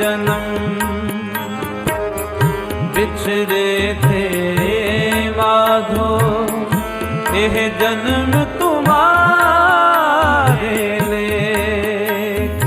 ਜਨਮ ਵਿਛੜੇ ਥੇ ਮਾਧੋ ਇਹ ਜਨਮ ਤੁਮਾਰੇ ਲੇਖ।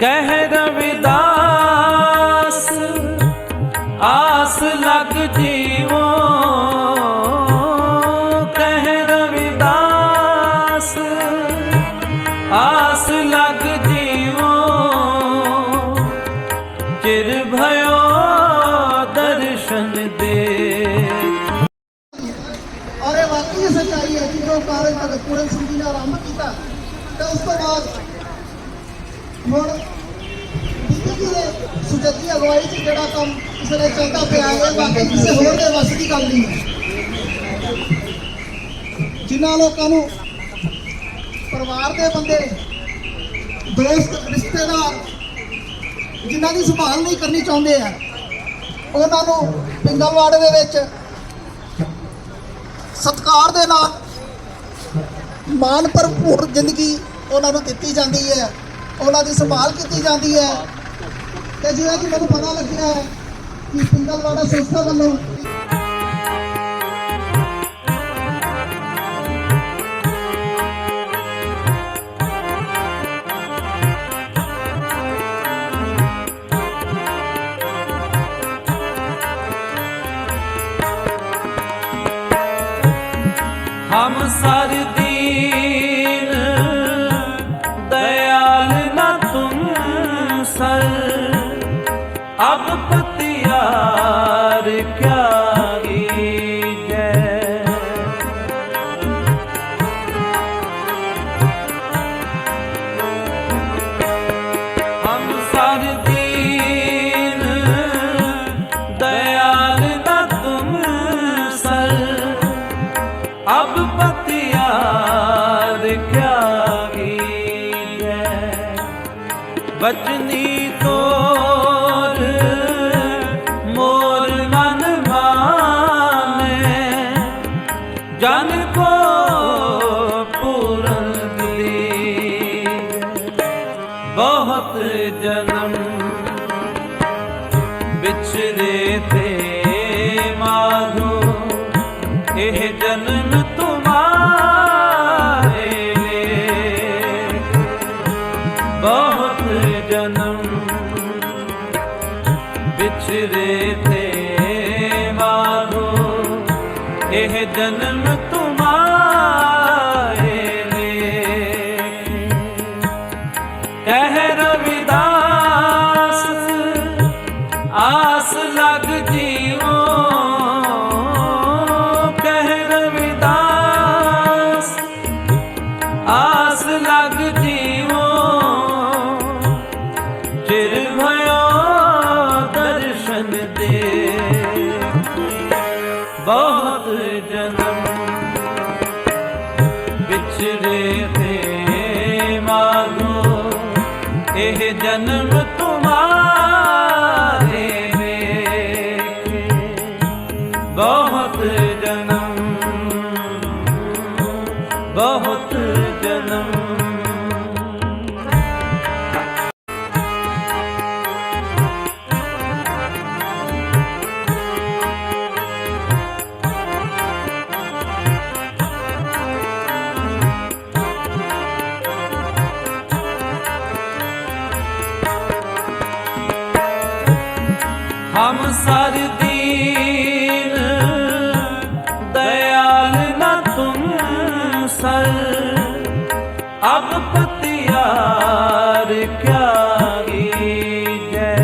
ਕਹਿ ਰਵਿਦਾਸ, ਆਸ ਲਗ ਜੀਵੋ। ਕਹਿ ਰਵਿਦਾਸ, ਆਸ ਲਗ ਜੀਵੋ। ਪੂਰਨ ਸਿੰਘ ਜੀ ਨੇ ਆਰੰਭ ਕੀਤਾ, ਤੇ ਉਸ ਤੋਂ ਬਾਅਦ ਹੁਣ ਬੀਬੀ ਦੇ ਸੁਜੱਤੀ ਅਗਵਾਈ 'ਚ ਜਿਹੜਾ ਕੰਮ ਕਿਸੇ ਨੇ ਚੱਲਦਾ ਪਿਆ ਹੈ, ਇਹ ਕਿਸੇ ਹੋਰ ਦੇ ਵੱਸ ਦੀ ਗੱਲ ਨਹੀਂ ਹੈ। ਜਿਨ੍ਹਾਂ ਲੋਕਾਂ ਨੂੰ ਪਰਿਵਾਰ ਦੇ ਬੰਦੇ, ਦੋਸਤ, ਰਿਸ਼ਤੇਦਾਰ ਜਿਨ੍ਹਾਂ ਦੀ ਸੰਭਾਲ ਨਹੀਂ ਕਰਨੀ ਚਾਹੁੰਦੇ ਆ, ਉਹਨਾਂ ਨੂੰ ਪਿੰਗਲਵਾੜੇ ਦੇ ਵਿੱਚ ਸਤਕਾਰ ਦੇ ਨਾਲ ਮਾਨ ਭਰਪੂਰ ਜ਼ਿੰਦਗੀ ਉਹਨਾਂ ਨੂੰ ਦਿੱਤੀ ਜਾਂਦੀ ਹੈ, ਉਹਨਾਂ ਦੀ ਸੰਭਾਲ ਕੀਤੀ ਜਾਂਦੀ ਹੈ। ਤੇ ਜਿਵੇਂ ਕਿ ਮੈਨੂੰ ਪਤਾ ਲੱਗਿਆ ਹੈ ਕਿ ਪਿੰਗਲਵਾੜਾ ਸੰਸਥਾ ਵੱਲੋਂ ਹਮ ਸਰ पत्नी ਜਨਮ ਵਿਛੜੇ ਤੇ ਮਾਰੋ ਇਹ ਜਨਮ ਤੁਮਾਰੇ ਲੇਖ ਕਹਿ ਰਵਿਦਾਸ ਇਹ ਜਨਮ ਤੁਮਾਰੇ ਵੇਖ। ਬਹੁਤ ਜਨਮ ਬਹੁਤ ਜਨਮ। ਅਬ ਪਤਿਆਰ ਕਿਆ ਕੀਜੈ?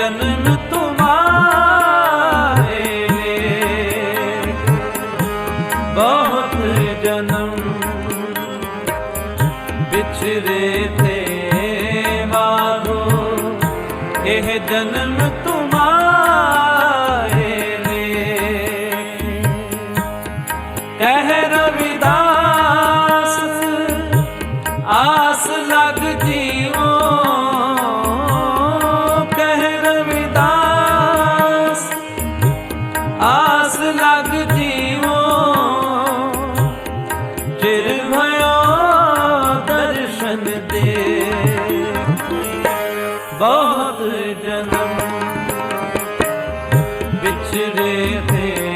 जनन तुम्हारे बहुत जन्म बिछड़े थे माधो यह जन्म तुम्हारा ਬਹੁਤ ਜਨਮ ਵਿਛੜੇ ਤੇ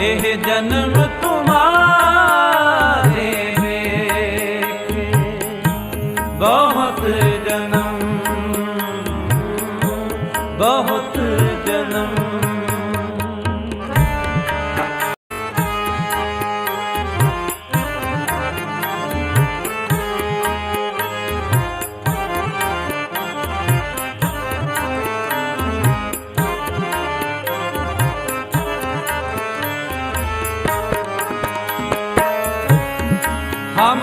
ਇਹ ਜਨਮ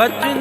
बचन